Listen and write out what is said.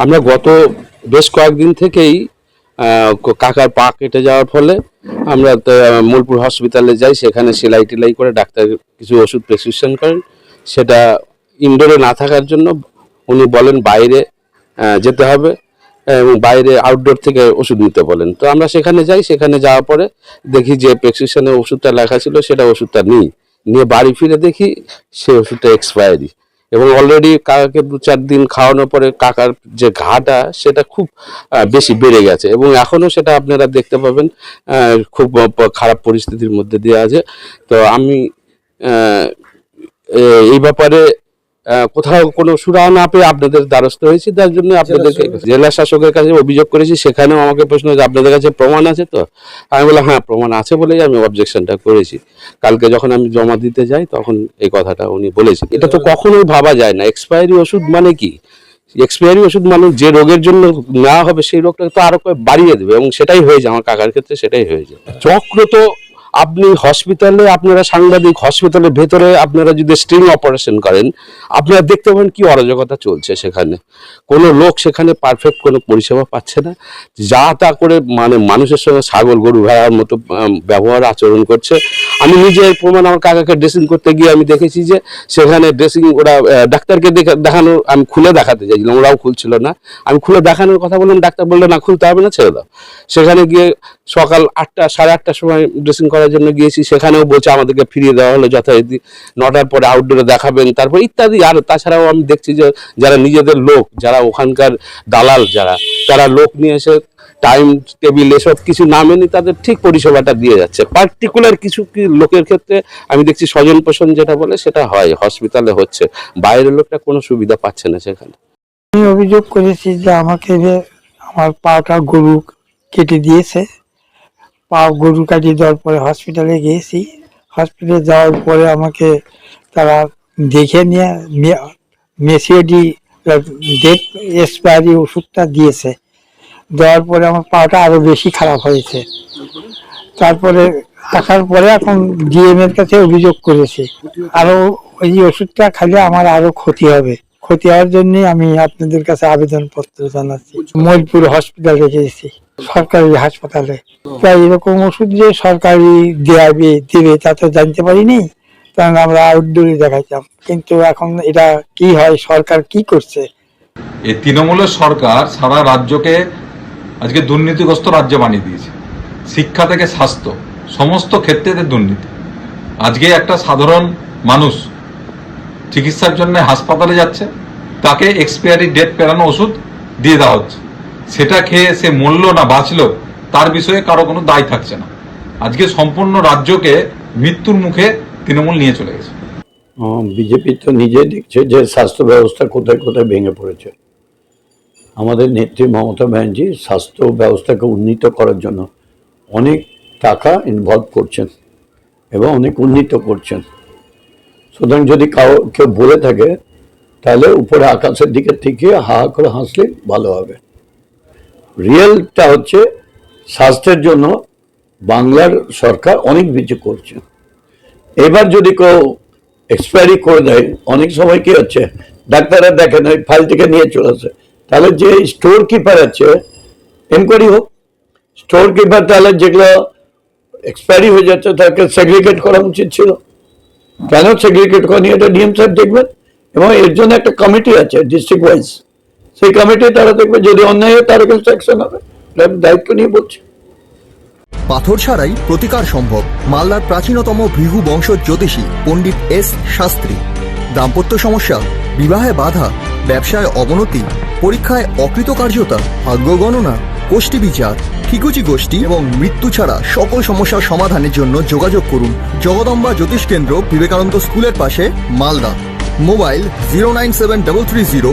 আমরা গত বেশ কয়েকদিন থেকেই কাকার পা কেটে যাওয়ার ফলে আমরা মূলপুর হসপিটালে যাই, সেখানে সেলাই টেলাই করে ডাক্তার কিছু ওষুধ প্রেসক্রিপশন করেন। সেটা ইনডোরে না থাকার জন্য উনি বলেন বাইরে যেতে হবে, এবং বাইরে আউটডোর থেকে ওষুধ নিতে বলেন। তো আমরা সেখানে যাই, সেখানে যাওয়ার পরে দেখি যে প্রেসক্রিপশনে ওষুধটা লেখা ছিল, সেটা ওষুধটা নিই। নিয়ে বাড়ি ফিরে দেখি, সে ওষুধটা এক্সপায়ারি এবং অলরেডি কাকাকে দু চার দিন খাওয়ানোর পরে কাকার যে ঘাটা, সেটা খুব বেশি বেড়ে গেছে। এবং এখনও সেটা আপনারা দেখতে পাবেন খুব খারাপ পরিস্থিতির মধ্যে দিয়ে আছে। তো আমি এই ব্যাপারে কোথাও কোনো সুরাহা না পেয়ে আপনাদের দ্বারস্থ হয়েছি তার জন্য আপনাদেরকে জেলা শাসকের কাছে অভিযোগ করেছি সেখানেও আমাকে প্রশ্ন হয়েছে আপনাদের কাছে প্রমাণ আছে তো? আমি বললাম হ্যাঁ প্রমাণ আছে বলেই আমি অবজেকশনটা করেছি। কালকে যখন আমি জমা দিতে যাই তখন এই কথাটা উনি বলেছেন। এটা তো কখনোই ভাবা যায় না। এক্সপায়ারি ওষুধ মানে কি? এক্সপায়ারি ওষুধ মানে যে রোগের জন্য নেওয়া হবে সেই রোগটা তো আরও বাড়িয়ে দেবে এবং সেটাই হয়েছে আমার কাকার ক্ষেত্রে সেটাই হয়েছে চক্র তো আপনি হসপিটালে আপনারা সাংবাদিক হসপিটালের ভেতরে আপনারা যদি স্ট্রিং অপারেশন করেন, আপনারা দেখতে পাবেন কি অরাজকতা চলছে সেখানে। কোনো লোক সেখানে পারফেক্ট কোনো পরিষেবা পাচ্ছে না। যা তা করে মানে মানুষের সঙ্গে ছাগল গরু ভেড়ার মতো ব্যবহার, আচরণ করছে। আমি নিজে প্রমাণ আমার কাকাকে ড্রেসিং করতে গিয়ে আমি দেখেছি যে সেখানে ড্রেসিং ওরা ডাক্তারকে দেখে দেখানোর, আমি খুলে দেখাতে চাইছিলাম, ওরাও খুলছিল না। আমি খুলে দেখানোর কথা বললাম, ডাক্তার বলল, না, খুলতে হবে না, ছেড়ে দাও। সেখানে গিয়ে সকাল আটটা, সাড়ে আটটার সময় ড্রেসিং করার জন্য গিয়েছি, সেখানেও বলছে আমাদেরকে ফিরিয়ে দেওয়া হলো, যথারীতি নটার পরে আউটডোরে দেখাবেন, তারপর ইত্যাদি। আর তাছাড়াও আমি দেখছি যে যারা নিজেদের লোক, যারা ওখানকার দালাল যারা, তারা লোক নিয়ে এসে টাইম টেবিল এসব কিছু না মেনে তাদের ঠিক পরিষেবাটা দিয়ে যাচ্ছে। পার্টিকুলার কিছু কি লোকের ক্ষেত্রে আমি দেখছি স্বজন পোষণ যেটা বলে, সেটা হয় হসপিটালে হচ্ছে। বাইরের লোকটা কোনো সুবিধা পাচ্ছে না সেখানে। আমি অভিযোগ করেছি যে আমাকে যে আমার পাটা গরু কেটে দিয়েছে। পা গরু কাটিয়ে দেওয়ার পরে হসপিটালে গিয়েছি। হসপিটালে যাওয়ার পরে আমাকে তারা দেখে নিয়ে মেসিওডি ডেট এক্সপায়ারি ওষুধটা দিয়েছে। দেওয়ার পরে আমার পাটা আরও বেশি খারাপ হয়েছে। তারপরে আসার পরে এখন ডিএম এর কাছে অভিযোগ করেছি। আরও ওই ওষুধটা খাইলে আমার আরও ক্ষতি হবে। ক্ষতি হওয়ার জন্য আমি আপনাদের কাছে আবেদন পত্র জানাচ্ছি মইলপুর হসপিটালে গিয়েছি। সরকারি হাসপাতালে। তাই এরকম ওষুধ যে সরকারি দেয়াবে, দেবে, তা তো জানতে পারিনি। কারণ আমরা আউটডোরে দেখাইতাম। কিন্তু এখন এটা কি হয়, সরকার কি করছে? এই তৃণমূলের সরকার সারা রাজ্যকে আজকে দুর্নীতিগ্রস্ত রাজ্য বানিয়ে দিয়েছে। শিক্ষা থেকে স্বাস্থ্য, সমস্ত ক্ষেত্রে দুর্নীতি। আজকে একটা সাধারণ মানুষ চিকিৎসার জন্য হাসপাতালে যাচ্ছে, তাকে এক্সপায়ারি ডেট পেরানো ওষুধ দিয়ে দেওয়া হচ্ছে। সেটা খেয়ে সে মরলো না, বাঁচলো, তার বিষয়ে কারও কোনো দায় থাকছে না। আজকে সম্পূর্ণ রাজ্যকে মৃত্যুর মুখে তৃণমূল নিয়ে চলে গেছে। বিজেপি তো নিজে দেখছে যে স্বাস্থ্য ব্যবস্থা কোথায় কোথায় ভেঙে পড়েছে। আমাদের নেত্রী মমতা ব্যানার্জি স্বাস্থ্য ব্যবস্থাকে উন্নীত করার জন্য অনেক টাকা ইনভলভ করছেন এবং অনেক উন্নীত করছেন। সুতরাং যদি কাউ কেউ বলে থাকে, তাহলে উপরে আকাশের দিকে থেকে হা করে হাসলে ভালো হবে। রিয়েলটা হচ্ছে স্বাস্থ্যের জন্য বাংলার সরকার অনেক কিছু করছে। এবার যদি কেউ এক্সপায়ারি করে দেয়, অনেক সময় কি হচ্ছে, ডাক্তাররা দেখেন ওই ফাইল থেকে নিয়ে চলে আসে। তাহলে যে স্টোর কিপার আছে এনকোয়ারি হোক। স্টোর কিপার তাহলে যেগুলো এক্সপায়ারি হয়ে যাচ্ছে, তাকে সেগ্রিগেট করা উচিত ছিল। কেন সেগ্রিগেট করেনি এটা ডিএম সাহেব দেখবেন। এবং এর জন্য একটা কমিটি আছে ডিস্ট্রিক্ট ওয়াইজ সেই কমিটি তারা দেখবে, যদি অন্যায় হয় তার এগেন্স্ট অ্যাকশন হবে। আমি দায়িত্ব নিয়ে বলছি। পাথর ছাড়াই প্রতিকার সম্ভব, মালদার প্রাচীনতম ভৃহু বংশ জ্যোতিষী পণ্ডিত এস শাস্ত্রী। দাম্পত্য সমস্যা, বিবাহে বাধা, ব্যবসায় অবনতি, পরীক্ষায় অকৃতকার্যতা, ভাগ্য গণনা গোষ্ঠী বিচার ঠিকুচি গোষ্ঠী এবং মৃত্যু ছাড়া সকল সমস্যার সমাধানের জন্য যোগাযোগ করুন জগদম্বা জ্যোতিষ কেন্দ্র বিবেকানন্দ স্কুলের পাশে Malda. Mobile zero nine seven double three zero